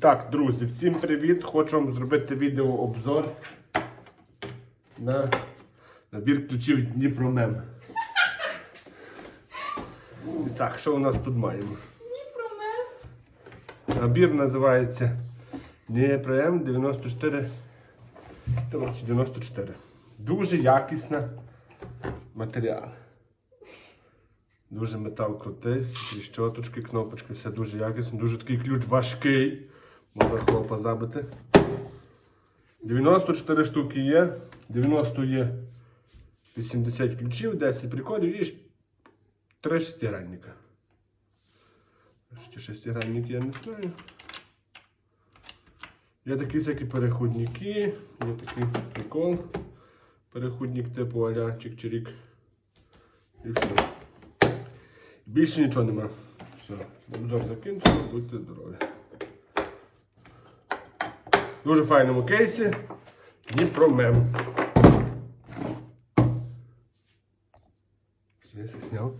так, друзі, всім привіт! Хочу вам зробити відеообзор на набір ключів Дніпромем. І так, що у нас тут маємо? Набір називається Дніпром 94. 94. Дуже якісна матеріал. Дуже метал крутий, щоточки, кнопочки, все дуже якісно. Дуже такий ключ важкий. Можна хлопа забити. 94 штуки є. 90 є 80 ключів, 10 приходів і 3 шестигранника. Шестигранник я не знаю. Є такі всякі переходники, є такий прикол. Переходник типу аля чик-чирік. І все. Більше нічого нема. Все, обзор закінчено, будьте здорові. Дуже файному кейсі Дніпромем. Все, я все зняв.